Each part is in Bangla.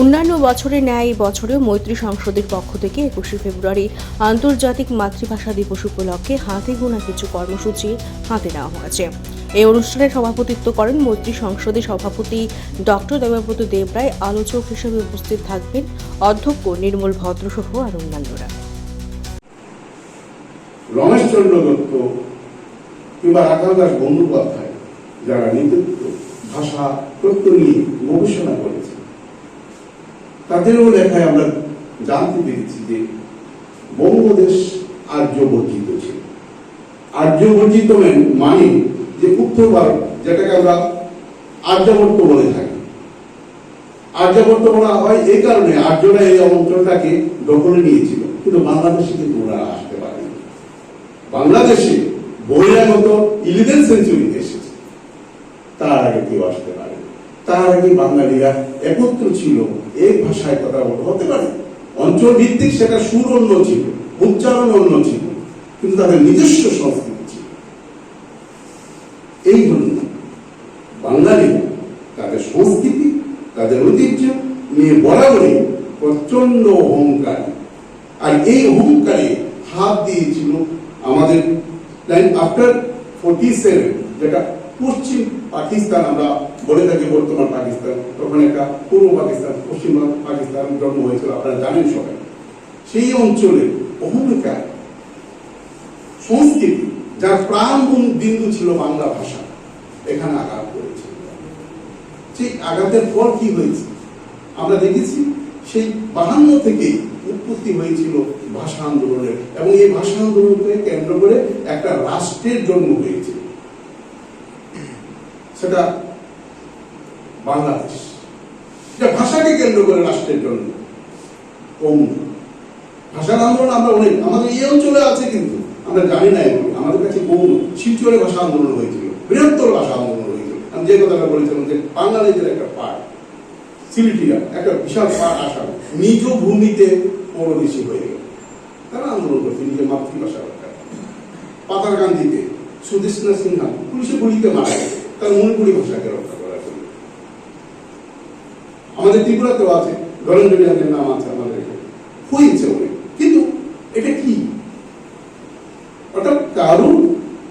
অন্যান্য বছরের ন্যায় এই বছরেও মৈত্রী সংসদের পক্ষ থেকে একুশে ফেব্রুয়ারি আন্তর্জাতিক মাতৃভাষা দিবস উপলক্ষে হাতে গোনা কিছু কর্মসূচি হাতে নেওয়া হয়েছে। এই অনুষ্ঠানে সভাপতিত্ব করেন মৈত্রী সংসদের সভাপতি ডক্টর দেবব্রত দেবরায়, আলোচক হিসেবে উপস্থিত থাকবেন অধ্যক্ষ নির্মল ভদ্র সহ আর অন্যান্যরা। রমেশচন্দ্র দত্ত কিংবা রাখাল বন্দ্যোপাধ্যায়, যারা নেতৃত্ব ভাষা তত্ত্ব নিয়ে গবেষণা করেছে তাদেরও লেখায় আমরা জানতে পেরেছি যে বঙ্গদেশ আর্য বর্জিত ছিল। আর্য বর্জিত মানে যে উত্তর ভারত, যেটাকে আমরা আর্যাবর্ত বলে থাকি। আর্যাবর্ত বলা হয় এই কারণে আর্যরা এই অঞ্চলটাকে দখলে নিয়েছিল, কিন্তু বাংলাদেশে কিন্তু ওনারা আসতে পারেনি। বাংলাদেশে বহিরাগত ইলেভেন সেঞ্চুরিতে এসেছে। তার আগে কেউ আসতে তার আগে বাঙালিরা একত্র ছিল, এক ভাষায় কথা বলতে হতে পারে। অঞ্চল ভিত্তিক সেটা সুর অন্য ছিল, উচ্চারণ অন্য ছিল, কিন্তু তাদের নিজস্ব সংস্কৃতি ছিল। এই জন্য বাঙালিরা তাদের সংস্কৃতি, তাদের ঐতিহ্য নিয়ে বরাবরই প্রচণ্ড অহংকার। আর এই অহংকারে হাত দিয়েছিল আমাদের আফটার ফোর্টি সেভেন যেটা পশ্চিম পাকিস্তান আমরা বলে থাকি বর্তমান পাকিস্তান। তখন একটা পূর্ব পাকিস্তান, পশ্চিম পাকিস্তান জন্ম হয়েছিল, আপনারা জানেন সবাই। সেই অঞ্চলে অহংকার সংস্কৃতি, যার প্রাণ বিন্দু ছিল বাংলা ভাষা, এখানে আঘাত করেছে। সেই আঘাতের পর কি হয়েছে? আমরা দেখেছি সেই বাহান্ন থেকেই উৎপত্তি হয়েছিল ভাষা আন্দোলনের, এবং এই ভাষা আন্দোলনকে কেন্দ্র করে একটা রাষ্ট্রের জন্ম হয়েছে। সেটা বাংলাদেশ। এটা ভাষাকে কেন্দ্র করে রাষ্ট্রের জন্য। কম ভাষার আন্দোলন আমরা অনেক, আমাদের এই অঞ্চলে আছে কিন্তু, আমরা জানি না এগুলো। আমাদের কাছে গৌণ শিলচরে ভাষা আন্দোলন হয়েছিল, বৃহত্তর ভাষা আন্দোলন হয়েছিল। আমি যে কথাটা বলেছিলাম যে বাংলাদেশের একটা পার্ট সিলিটিরা একটা বিশাল পার্ট আসাম, নিজ ভূমিতে পরদেশী হয়ে গেল। তারা আন্দোলন করছে, নিজের মাতৃভাষা পাতার গান্ধীতে সুদেশনা সিনহা পুলিশে গুলিতে মারা গেছে। তার মণিপুরি ভাষাকে রক্ষা করার জন্য। আমাদের ত্রিপুরাতেও আছে নাম আছে আমাদের এখানে। হয়েছে অনেক। কিন্তু এটা কি? অর্থাৎ কারও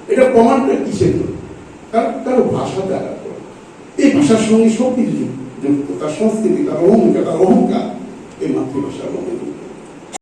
এটা প্রমাণটা কিসের জন্য? কারণ কারও ভাষা দ্বারা এই ভাষার সঙ্গে সব কিছু যুক্ত। তার সংস্কৃতি, তার অহংকার তার অহংকার এই মাতৃভাষার মধ্যে